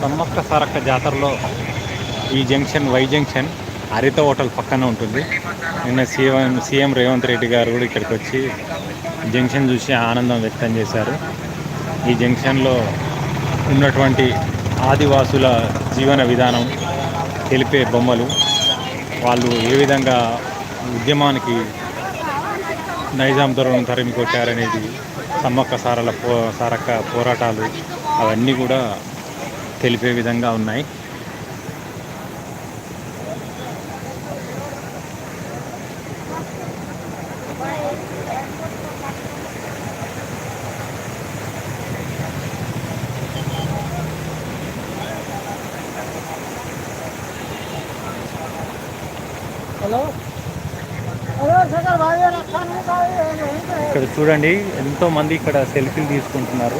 సమ్మక్క సారక్క జాతరలో ఈ junction Y junction Haritha hotel పక్కన ఉంటుంది. నిన్న సీఎం సీఎం రేవంత్ రెడ్డి గారు కూడా ఇక్కడికి వచ్చి జంక్షన్ చూసి ఆనందం వ్యక్తం చేశారు. ఈ జంక్షన్లో ఉన్నటువంటి ఆదివాసుల జీవన విధానం తెలిపే బొమ్మలు వాళ్ళు ఏ విధంగా ఉద్యమానికి నైజాం దొరను తరిమి కొట్టారనేది సమ్మక్క సారల పో సారక్క పోరాటాలు అవన్నీ కూడా తెలిపే విధంగా ఉన్నాయి. ఇక్కడ చూడండి ఎంతో మంది ఇక్కడ సెల్ఫీలు తీసుకుంటున్నారు.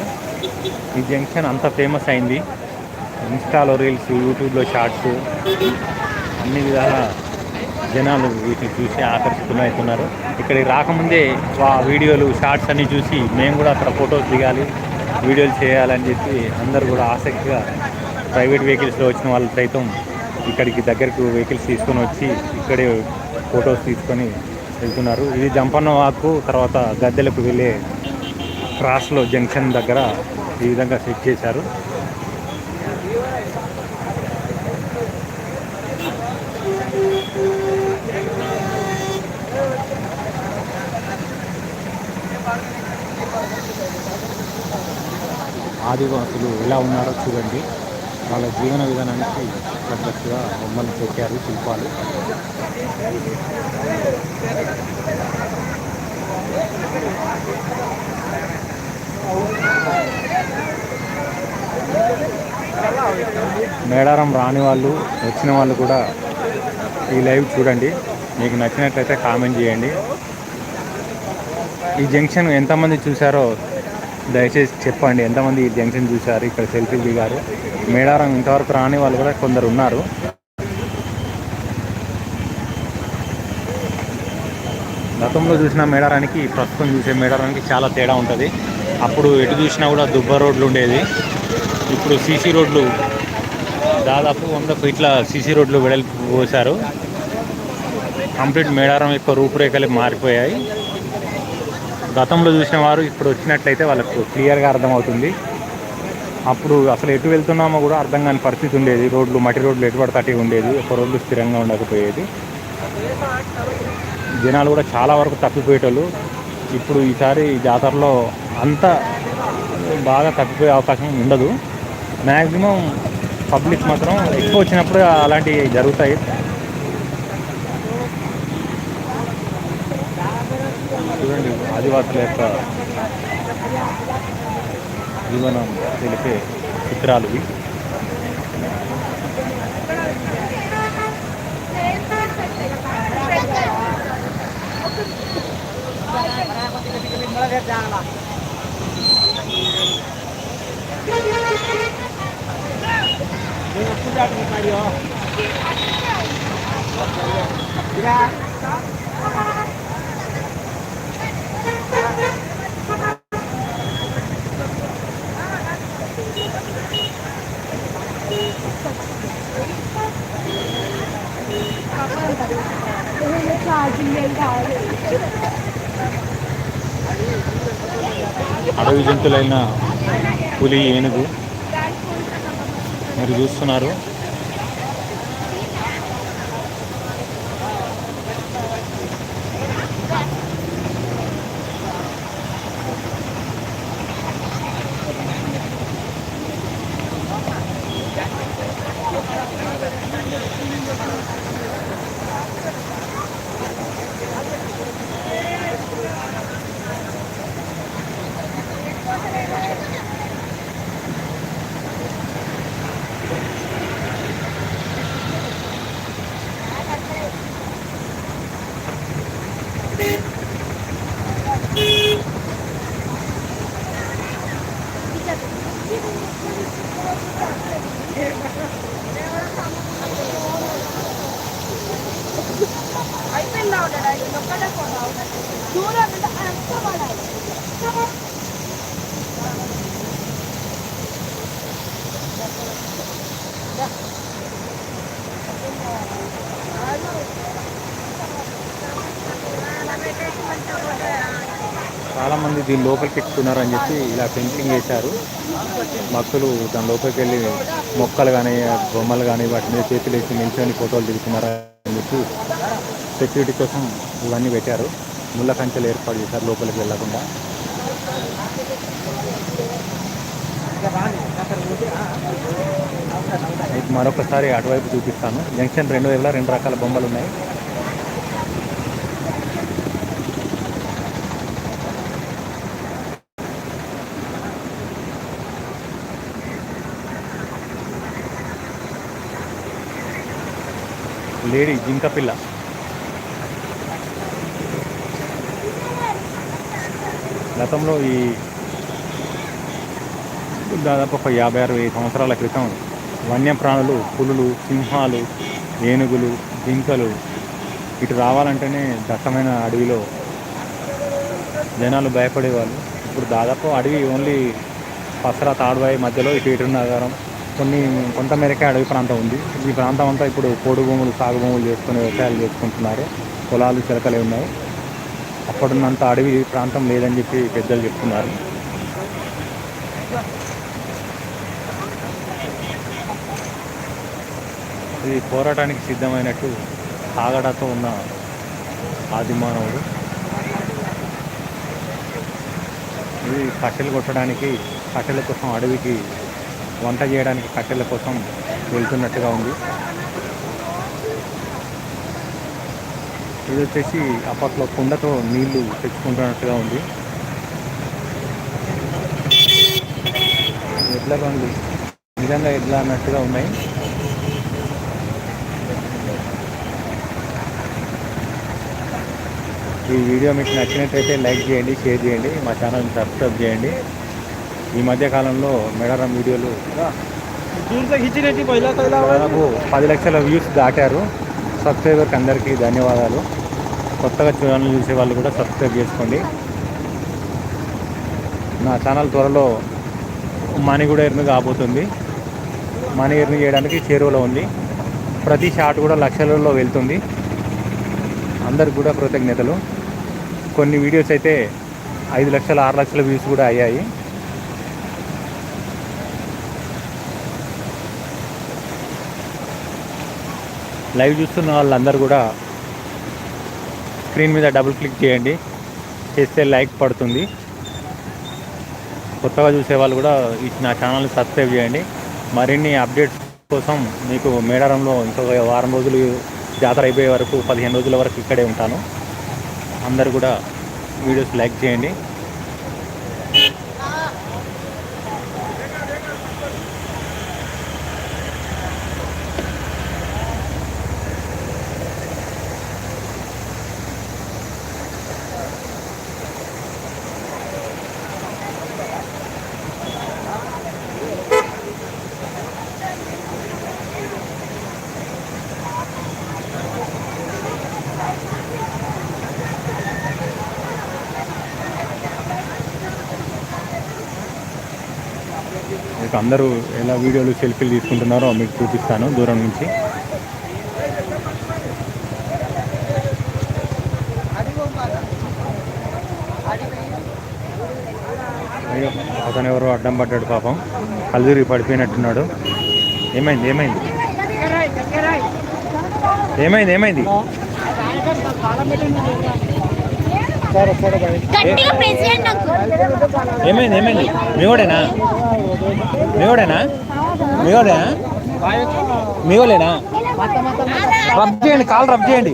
ఈ జంక్షన్ అంత ఫేమస్ అయింది. ఇన్స్టాలో రీల్స్ యూట్యూబ్లో షార్ట్స్ అన్ని విధాల జనాలు వీటిని చూసి ఆకర్షితులవుతున్నారు ఇక్కడికి రాకముందే ఆ వీడియోలు షార్ట్స్ అన్ని చూసి మేము కూడా అక్కడ ఫొటోస్ దిగాలి వీడియోలు చేయాలని చెప్పి అందరూ కూడా ఆసక్తిగా ప్రైవేట్ వెహికల్స్లో వచ్చిన వాళ్ళు సైతం ఇక్కడికి దగ్గరకు వెహికల్స్ తీసుకొని వచ్చి ఇక్కడే ఫొటోస్ తీసుకొని వెళ్తున్నారు. ఇది జంపన్న వాకు తర్వాత గద్దెలకు వెళ్ళే క్రాస్లో జంక్షన్ దగ్గర ఈ విధంగా సెట్ చేశారు. ఆదివాసులు ఎలా ఉన్నారో చూడండి. వాళ్ళ జీవన విధానానికి తగ్గట్టుగా బొమ్మలు పెట్టారు శిల్పాలు. మేడారం రాని వాళ్ళు వచ్చిన వాళ్ళు కూడా ఈ లైవ్ చూడండి. మీకు నచ్చినట్లయితే కామెంట్ చేయండి. ఈ జంక్షన్ ఎంతమంది చూసారో దయచేసి చెప్పండి ఎంతమంది ఈ జంక్షన్ చూశారు? ఇక్కడ సెల్ఫీ దిగారు. మేడారం ఇంతవరకు రాని వాళ్ళు కూడా కొందరు ఉన్నారు. గతంలో చూసిన మేడారానికి ప్రస్తుతం చూసే మేడారానికి చాలా తేడా ఉంటుంది. అప్పుడు ఎటు చూసినా కూడా దుబ్బ రోడ్లు ఉండేది ఇప్పుడు సీసీ రోడ్లు దాదాపు వంద ఫీట్ల సీసీ రోడ్లు వెడల్పు పోశారు. కంప్లీట్ మేడారం యొక్క రూపురేఖలు మారిపోయాయి. గతంలో చూసిన వారు ఇప్పుడు వచ్చినట్లయితే వాళ్ళకు క్లియర్గా అర్థమవుతుంది. అప్పుడు అసలు ఎటు వెళ్తున్నామో కూడా అర్థం కాని పరిస్థితి ఉండేది. రోడ్లు మట్టి రోడ్లు ఎటు పడితే ఉండేది. ఒక రోడ్లు స్థిరంగా ఉండకపోయేది. జనాలు కూడా చాలా వరకు తప్పిపోయేటోళ్ళు. ఇప్పుడు ఈసారి జాతరలో అంత బాగా తప్పిపోయే అవకాశం ఉండదు. మ్యాక్సిమం పబ్లిక్ మాత్రం ఎక్కువ వచ్చినప్పుడు అలాంటివి జరుగుతాయి. చూడండి ఆదివాసుల యొక్క జీవనం తెలిపే చిత్రాలు ఇవి. అడవి జంతువులైన పులి ఏనుగు మీరు చూస్తున్నారు. చాలామంది దీని లోపలికి ఎక్కుతున్నారని చెప్పి ఇలా పెయింటింగ్ చేశారు భక్తులు దాని లోపలికి వెళ్ళి మొక్కలు కానీ బొమ్మలు కానీ వాటి మీద చేతులు వేసి నిల్చొని ఫోటోలు దిగుతున్నారు అని చెప్పి సెక్యూరిటీ కోసం ఇవన్నీ పెట్టారు. ముళ్ళ కంచెలు ఏర్పాటు చేశారు లోపలికి వెళ్ళకుండా. మరొకసారి అటువైపు చూపిస్తాను. జంక్షన్ రెండు వైపులా రెండు రకాల బొమ్మలు ఉన్నాయి. లేడీ జింక పిల్ల. గతంలో ఈ దాదాపు ఒక యాభై అరవై సంవత్సరాల క్రితం వన్యప్రాణులు పులులు సింహాలు ఏనుగులు జింకలు ఇటు రావాలంటేనే దట్టమైన అడవిలో జనాలు భయపడేవాళ్ళు. ఇప్పుడు దాదాపు అడవి ఓన్లీ పసరా తాడువాయి మధ్యలో ఇటు ఇటు నగరం కొన్ని కొంతమేరకే అడవి ప్రాంతం ఉంది. ఈ ప్రాంతం అంతా ఇప్పుడు పోడు భూములు సాగు భూములు చేసుకుని వ్యవసాయాలు చేసుకుంటున్నారు. పొలాలు చిలకలే ఉన్నాయి. అప్పుడున్నంత అడవి ప్రాంతం లేదని చెప్పి పెద్దలు చెప్తున్నారు. ఇది పోరాటానికి సిద్ధమైనట్టు ఆగడతో ఉన్న ఆదిమానవుడు ఇది కట్టెలు కొట్టడానికి కట్టెల కోసం అడవికి వంట చేయడానికి కట్టెల కోసం వెళ్తున్నట్టుగా ఉంది. ఇది వచ్చేసి అప్పట్లో కుండతో నీళ్ళు తెచ్చుకుంటున్నట్టుగా ఉంది. ఎడ్ల బండ్లు నిజంగా ఎడ్ల అన్నట్టుగా ఉన్నాయి. ఈ వీడియో మీకు నచ్చినట్లయితే లైక్ చేయండి షేర్ చేయండి మా ఛానల్ని సబ్స్క్రైబ్ చేయండి. ఈ మధ్యకాలంలో మెడారం వీడియోలు దాదాపు పది లక్షల వ్యూస్ దాటారు. సబ్స్క్రైబర్కి అందరికీ ధన్యవాదాలు. కొత్తగా ఛానల్ చూసే వాళ్ళు కూడా సబ్స్క్రైబ్ చేసుకోండి. నా ఛానల్ త్వరలో మనీ కూడా ఎర్ను కాబోతుంది. మనీ ఎర్ని చేయడానికి చేరువలో ఉంది. ప్రతి షాట్ కూడా లక్షలలో వెళ్తుంది. అందరికి కూడా కృతజ్ఞతలు. కొన్ని వీడియోస్ అయితే ఐదు లక్షల ఆరు లక్షల వ్యూస్ కూడా అయ్యాయి. లైవ్ చూస్తున్న వాళ్ళందరూ కూడా స్క్రీన్ మీద డబుల్ క్లిక్ చేయండి. చేస్తే లైక్ పడుతుంది. కొత్తగా చూసే వాళ్ళు కూడా నా ఛానల్ని సబ్స్క్రైబ్ చేయండి. మరిన్ని అప్డేట్స్ కోసం మీకు మేడారంలో ఇంకొక వారం రోజులు జాతర అయిపోయే వరకు పదిహేను రోజుల వరకు ఇక్కడే ఉంటాను. అందరు కూడా వీడియోస్ లైక్ చేయండి. మీకు అందరూ ఎలా వీడియోలు సెల్ఫీలు తీసుకుంటున్నారో మీకు చూపిస్తాను దూరం నుంచి అయ్యో అతను ఎవరో అడ్డం పడ్డాడు పాపం కల్దూరి పడిపోయినట్టున్నాడు ఏమైంది ఏమైంది ఏమైంది ఏమైంది సరే సరే భాई గట్టిగా ప్రెసిడెంట్ నాకు ఏమైంది ఏమైంది? మీవాడేనా మీవాడేనా మీవాడేనా మీవాలేనా రబ్ చేయండి కాలు రబ్ చేయండి.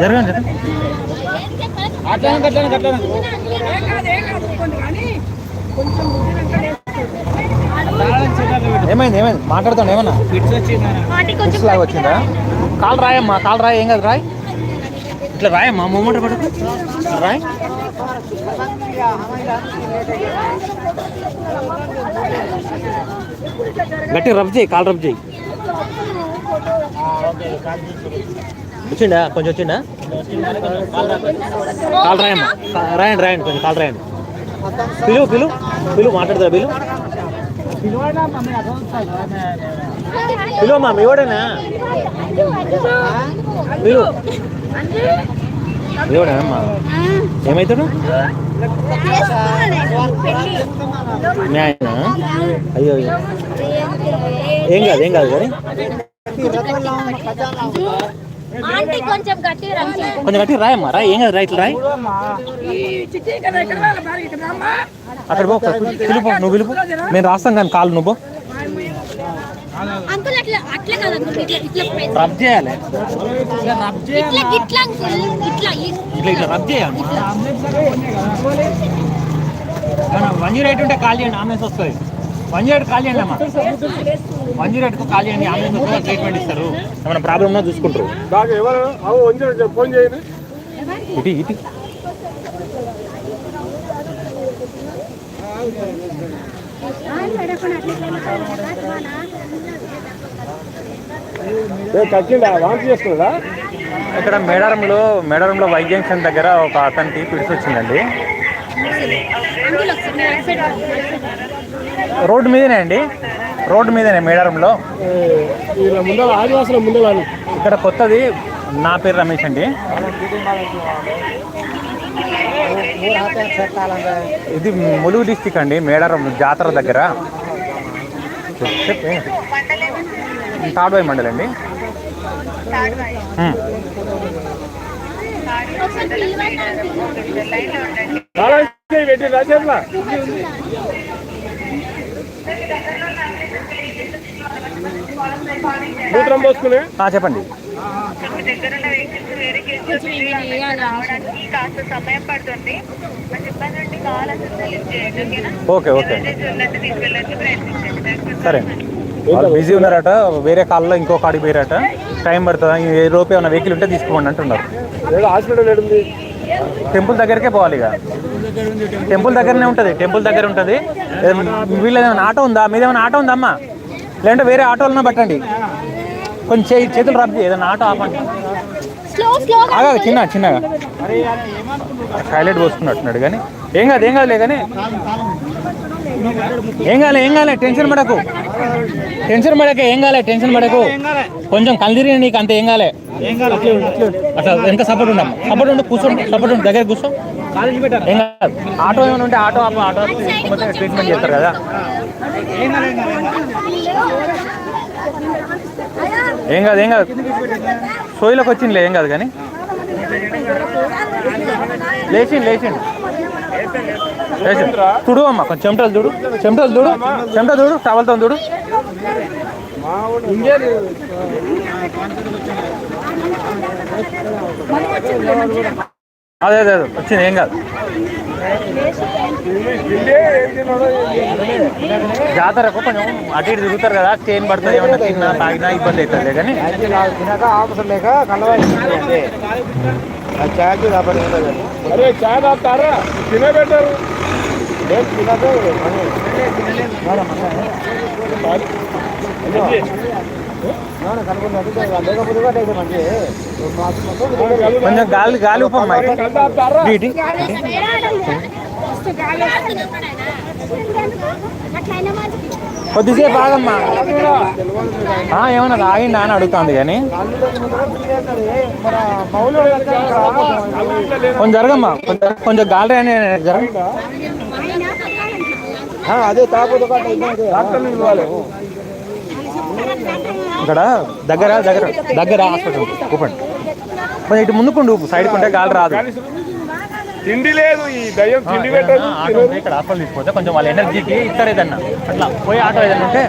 జరగండి అట్లా కట్టాను కట్టాను ఏమైంది ఏమైంది? మాట్లాడుతాను ఏమన్నా? ఫిట్స్ లాగా వచ్చిందా? కాలు రాయమ్మా కాలు రాయి ఏం కదా రాయ్. ఇట్లా రాయమ్మా మూమెంట్ పడుకు రాయ్. గట్టి రబ్ చేయి కాలు రబ్ చేయి. వచ్చిండా? కొంచెం వచ్చిండా? కాలు రాయమ్మా రాయండి రాయండి కొంచెం కాలు రాయండి. పిలువు పిలువు పిలువు మాట్లాడతారా పిలువు పిలువమ్మా మీ వాడేనా? పిలువు దేవుడేనమ్మా ఏమవుతాడు మీ ఆయన? అయ్యో. ఏం కాదు ఏం కాదు కానీ? కొంచెం గట్టి రాయమ్మా రాయి. ఏం కాదు రాయి ఇట్లా రాయి. అక్కడ పో పిలుపు నువ్వు పిలుపు. నేను రాస్తాను కానీ కాలు నువ్వు అంకుల్ అట్లా అట్లా కదా అంకుల్ ఇట్లా ఇట్లా press. రబ్ చేయాలి. ఇట్లా ఇట్లా అంకుల్ ఇట్లా ఇ- ఇట్లా ఇట్లా రబ్ చేయాలి. వన్ జీరో ఎయిట్ ఉంటే కాల్ చేయండి ఆమెస్ వస్తుంది వన్ జీరో ఎయిట్ కాల్ చేయండి అమ్మా. వన్ జీరో ఎయిట్కు కాల్ చేయండి ఆమెస్ వస్తుంది ట్రీట్మెంట్ ఇస్తారు. ఏమైనా ప్రాబ్లం ఉన్నా చూసుకుంటారు. నాకు ఎవరు అవు వంజి ఫోన్ చేయండి ఇటు ఇటు. కట్టిండా వాంతి ఇక్కడ మేడారంలో మేడారంలో వై జంక్షన్ దగ్గర ఒక అతనికి పిడిచి వచ్చిందండి. రోడ్డు మీదనే అండి. రోడ్డు మీదనే మేడారంలో. ఇక్కడ కొత్తది నా పేరు రమేష్ అండి. ఇది ములుగు డిస్టిక్ అండి మేడారం జాతర దగ్గర? తాడ్వాయి మండలి అండి చెప్పండి ఆ, చెప్పండి దగ్గరున్న వెహికల్స్ వేరే? రావడానికి కాస్త సమయం పడుతుంది. మా కాల్ అసలు చేయండి ఓకేనా? Okay okay. ఉన్నట్టు తీసుకెళ్ళడానికి ప్రయత్నించండి. సరే. వాళ్ళు బిజీ ఉన్నారట వేరే కాల్లో ఇంకో కాడికి పోయారట. టైం పడుతుందా? ఏ లోపు ఏమైనా వెహికల్ ఉంటే తీసుకోండి అంటున్నారు. ఏదో హాస్పిటల్ టెంపుల్ దగ్గరికే పోవాలి ఇక. టెంపుల్ దగ్గరనే ఉంటుంది టెంపుల్ దగ్గర ఉంటుంది. వీళ్ళ ఏమైనా ఆటో ఉందా? మీద ఏమైనా ఆటో ఉందా అమ్మా లేదంటే వేరే ఆటోలన్నా పట్టండి. కొంచెం చేయి చేతులు రబ్ ఏదైనా ఆటో ఆపండి. ఆగా చిన్న చిన్నగా. హైలైట్ పోసుకున్నట్టున్నాడు కానీ ఏం కాదు ఏం కాదులే కానీ ఏం కాలే ఏం కాలే టెన్షన్ పడకు. టెన్షన్ పడకే ఏం కాలే టెన్షన్ పడకు. కొంచెం కలిదిరి నీకు అంత ఏం కాలే అట్లా వెనక సపోర్ట్ ఉండమ్మా సపోర్ట్ ఉండి కూర్చో సపోర్ట్ ఉండి దగ్గర కూర్చో. ఏం కాదు. ఆటో ఏమైనా ఉంటే ఆటో ఆటో ట్రీట్మెంట్ చేస్తారు కదా. ఏం కాదు ఏం కాదు. సోయిలోకి వచ్చిందిలే ఏం కాదు కానీ. లేచిండు లేచిండు. లేచిండు. అమ్మ కొంచెం చెమటలు చూడు చెమటలు చూడు చెమట చూడు టవల్తో చూడు అదే అదే. వచ్చింది ఏం కాదు. జాతరకు కొంచెం అటు ఇటు తిరుగుతారు కదా చైన్ పడుతుంది ఏమన్నా తిన్నా తాగినా ఇబ్బంది అవుతుంది కానీ తినక ఆపసం లేక కలవాలి కాబట్టి అరే చాయ్ తాగుతారా తినబెట్టారు లేదు కొంచెం గాలి గాలి ఉపమ్మా కొద్దిసేపు ఆగమ్మా. ఆ, ఏమన్నా ఆగిందా అని అడుగుతుంది కానీ. కొంచెం జరగమ్మా. కొంచెం కొంచెం గాలి అని జరగ అదే ఇక్కడ దగ్గర దగ్గర దగ్గర హాస్పిటల్. ఊపండి. కొంచెం ఇటు ముందుకుండు సైడ్ ఉంటే గాలి రాదు. తిండి లేదు ఈ దయ్యం తిండి పెట్టదు ఆటో ఉంటే ఇక్కడ హాస్పిటల్ తీసుకుంటే కొంచెం వాళ్ళ ఎనర్జీకి ఇస్తారు ఏదన్నా. అట్లా పోయి ఆటో ఏదన్నా ఉంటే.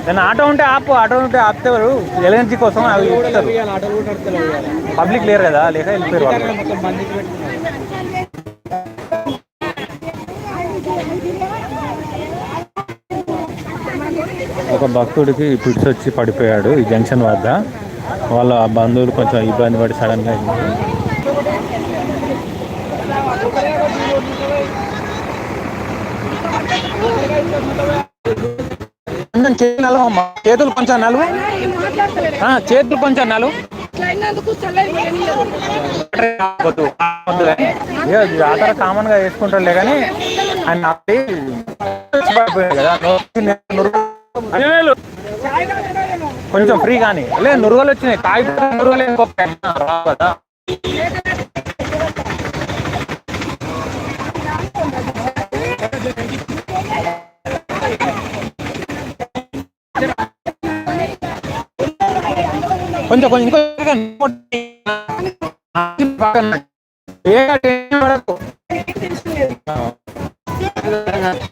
ఏదన్నా ఆటో ఉంటే ఆపు ఆటో ఉంటే ఆపితే వారు ఎనర్జీ కోసం అవి ఇస్తారు. పబ్లిక్ లేరు కదా లేక వెళ్ళిపోయారు వాళ్ళు. ఒక భక్తుడికి పిడిచి వచ్చి పడిపోయాడు ఈ జంక్షన్ వద్ద. వాళ్ళ బంధువులు కొంచెం ఇబ్బంది పడి సడన్గా చేతులు కొంచెం నలువు ఆ, చేతులు కొంచెం నలువు జాతర కామన్గా వేసుకుంటారులే కానీ ఆయన కదా కొంచెం ఫ్రీ కానీ లేదు నురుగలు వచ్చినాయి. తాగితే నురుగలు ఇంకో కదా కొంచెం కొంచెం ఇంకో ఏ వరకు